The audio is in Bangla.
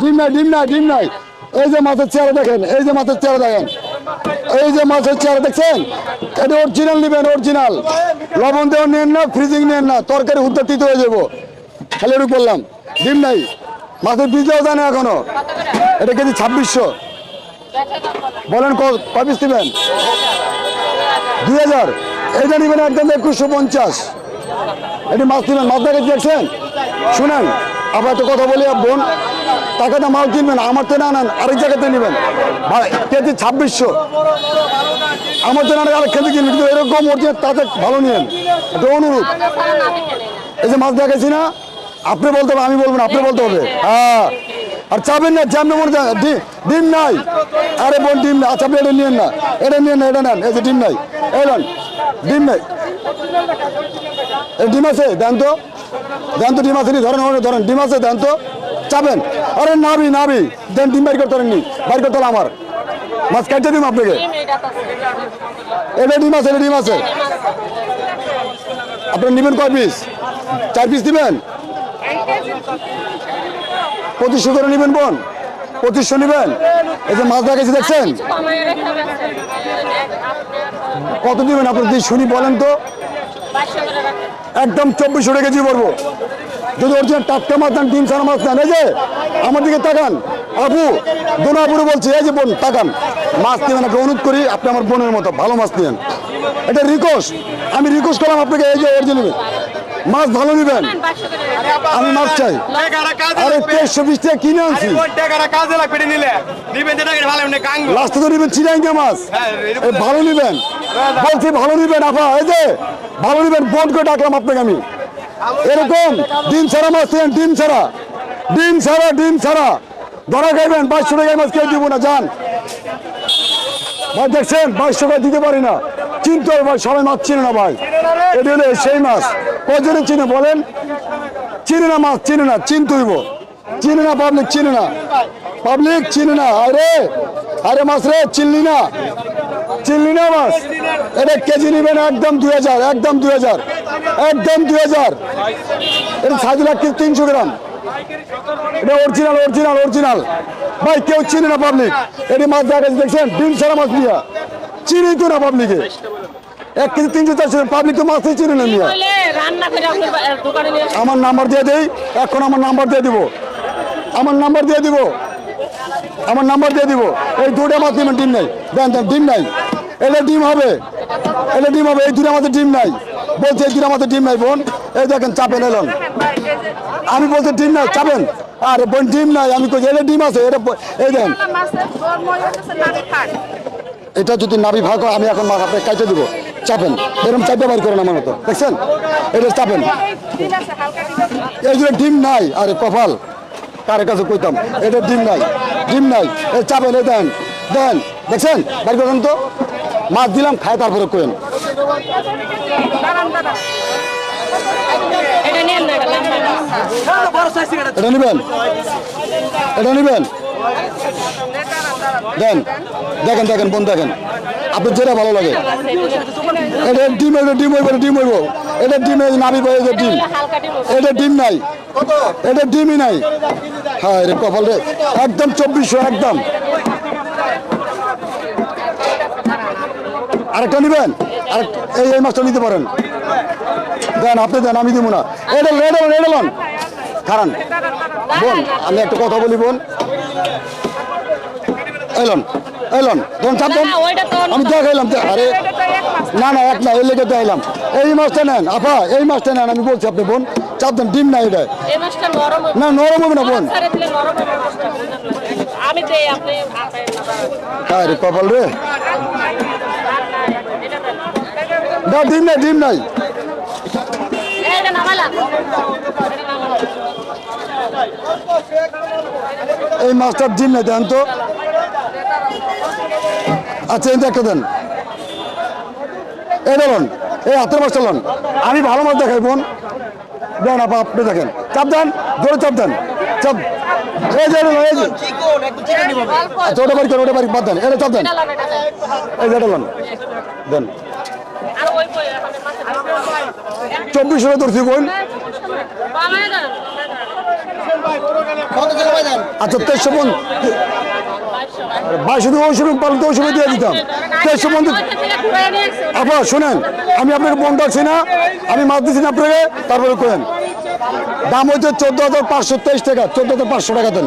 ডিম নাই ডিম নাই ডিম নাই। এই যে মাছের চেহারা দেখেন, এই যে মাছের চেহারা দেখেন। এই যে মাছের চেহারা দেখছেন? এটা অরিজিনাল নেবেন অরিজিনাল লবণ দেওয়া নেন না ফ্রিজিং নেন না, তরকারি হুদ্দা তিতে হয়ে যাব। খালি একটু বললাম, ডিম নাই। মাছের বীজ দেওয়া যায় না এখনও। এটা কেজি ছাব্বিশশো। বলেন কয় পিস নেবেন? দুই হাজার। এইটা নেবেন একদম একুশশো পঞ্চাশ। এটি মাছ নেবেন, মাছ দেখে দেখছেন? শুনেন, আবার একটা কথা বলি বোন টাকাটা মাল কিনবেন আমার তো না নেন আরেক জায়গাতে নেবেন। কেজি ছাব্বিশশো। আমার তো না আরেক কেজি কিনবেন কিন্তু এরকম অরিজিনাল তাতে ভালো নিয়েন এটা অনুরোধ এই যে মাছ দেখাইছি না আপনি বলতে হবে আমি বলব না আপনি বলতে হবে। হ্যাঁ। আর চাবেন না যেমন মনে ডিম নাই। আরে বোন ডিম নাই। আচ্ছা আপনি এটা নিয়েন না। এটা নিয়েন না এটা নেন। এই যে ডিম নাই। এই নেন ডিম নাই। ডিম আছে দেন তো। দেন তো ডিম আছে নি ধরেন ধরেন, ধরেন ডিম আছে দেন তো। চাবেন। আরে নাবি নাবি। দেন ডিম বাইর করতে পারেননি। বাইর করতে আমার। মাছ কেটে দিম আপনাকে। এটা ডিম আছে, এটা ডিম আছে। আপনার নেবেন কয় পিস চার পিস দিবেন? পঁচিশশো করে নেবেন বোন। পঁচিশশো নেবেন? এই যে মাছ দেখাচ্ছি দেখছেন? কত দিবেন আপনি যদি শুনি বলেন তো? একদম চব্বিশশো টাকা কেজি পড়ব যদি অরিজিনাল টাটকা মাছ ডিম ছাড়া মাছ নেন এই যে আমার দিকে তাকান। আপু, দোনো আপুরে বলছি, এই যে বোন, তাকান। মাছ নেবেন একটা অনুরোধ করি, আপনি আমার বোনের মতো ভালো মাছ নেন। এটা রিকোয়েস্ট আমি রিকোয়েস্ট করলাম আপনাকে, এই যে অরিজিনাল মাছ। ভালো নেবেন। আমি মাছ চাই। আরে, তেইশশো বিশ টাকা কিনে আনছি। লাস্টে তো নেবেন চিরাঙ্গা মাছ। ভালো নেবেন। বলছি, ভালো নেবেন, আপা, এই যে, ভালো নেবেন বোন করে ডাকলাম আপনাকে আমি। এরকম ডিম ছাড়া মাছ দেন ডিম ছাড়া। ডিম ছাড়া ডিম ছাড়া। ধরা খাইবেন বাইশশো টাকায় মাছ কেউ দিব না, যান। ভাই, দেখছেন বাইশশো টাকা দিতে পারি না। চিনতে হবে ভাই, সবাই মাছ চিনে না ভাই। এটা হলো সেই মাছ। কজনে চিনে বলেন? চিনে না মাছ, চিনে না, চিনতে হইব। চিনে না পাবলিক চিনে না। পাবলিক চিনে না। আরে আরে মাছ রে, চিনলি না। চিনলি না মাছ এটা কেজি নেবেন একদম দুই হাজার, একদম দুই হাজার, একদম দুই হাজার। এটা সাইজ লাগছে তিনশো গ্রাম। এটা অরিজিনাল অরিজিনাল অরিজিনাল ভাই, কেউ চিনে না পাবলিক এটি মাছ দেখা দেখছেন, ডিম সারা মাছ নিয়া চিনি তো না পাবলিকে এক কেজি তিনশো চারশো পাবলিক তো মাছই চিনে না নিয়ে আমার নাম্বার দিয়ে দেই, এখন আমার নাম্বার দিয়ে দিব। আমার নাম্বার দিয়ে দিব। আমার নাম্বার দিয়ে দিব। এই দুটো মাছ নেবেন, ডিম নাই। দেন দেন, ডিম নাই। এলে ডিম হবে। এলে ডিম হবে, এই দুটো আমাদের ডিম নাই। বলছে, এই দুটো আমাদের ডিম নাই বোন। এই দেখেন, চাপেন এলন আমি বলছি, ডিম নাই, চাপেন। আরে বোন, ডিম নাই। আমি কই, এলে ডিম আছে, এটা এই দেন। এটা যদি নাবি ভাগ হয়, আমি এখন আপনাকে কাটে দিব। চাপেন। এরকম চাপে বাড়ি করেন আমার মতো। দেখছেন? এটা চাপেন। এই যে ডিম নাই। আরে কপাল। কারে কাছে কইতাম, এটা ডিম নাই। ডিম নাই। এই চাপেন, এই দেন। দেন। দেখছেন? বাড়ি করেন তো। মাছ দিলাম খায় তারপরে কোয়েন এটা এটা দেন, দেখেন দেখেন, বোন, দেখেন। আপনার যেটা ভালো লাগে। এটা ডিম এটা ডিম হইব ডিম হইব। এটা ডিম নাবি বই এটা ডিম। এটা ডিম নাই। এটা ডিমই নাই। হ্যাঁ রে কপাল রে। একদম চব্বিশশো, একদম। আরেকটা নেবেন? আরেক এই এই মাছটা নিতে পারেন। দেন আপনি দেন আমি দিব না। এটা খারান। বোন আমি একটা কথা বলি বোন। এলন এলন ধরুন চাপ দেন। আমি দেখাইলাম আরে না না এক না এই লেগে দেখাইলাম। এই মাছটা নেন আপা এই মাছটা নেন আমি বলছি আপনি বোন। চাপ দেন ডিম না এটা। না নরম হবে না বোন। ছাড়ে দিলে নরম হবে মাছটা, বুঝলেন না? আমি দেই আপনি আটাই না দাঁড়ান। হ্যাঁ রে কপাল রে এটা দেন। না ডিম নাই ডিম নাই। এই, মাছটার ডিম নাই দেন তো। আচ্ছা এই একটা দেন। এই লন এই হাতের মাছটা লন আমি ভালো মাছ দেখাই বোন। দেন আপা আপনি দেখেন। চাপ দেন জোরে চাপ দেন। চাপ। এই যে এই যে। আচ্ছা ওটা বাড়ি করেন বাড়ি বাদ দেন। এটা চাপ দেন। এই যে এটা দেন। চব্বিশ ধরছি দেন, বানায় দেন। আচ্ছা তেইশশো বাইশশো ওই সময় পারলে তো ওই সময় দিয়ে দিতাম। তেইশশো পঞ্চাশ আপনার শোনেন আমি আপনাকে ফোন রাখছি না। আমি মাছ দিচ্ছি না আপনাকে তারপরে করেন। দাম হচ্ছে চোদ্দ হাজার পাঁচশো তেইশ টাকা চোদ্দ হাজার পাঁচশো টাকা দেন।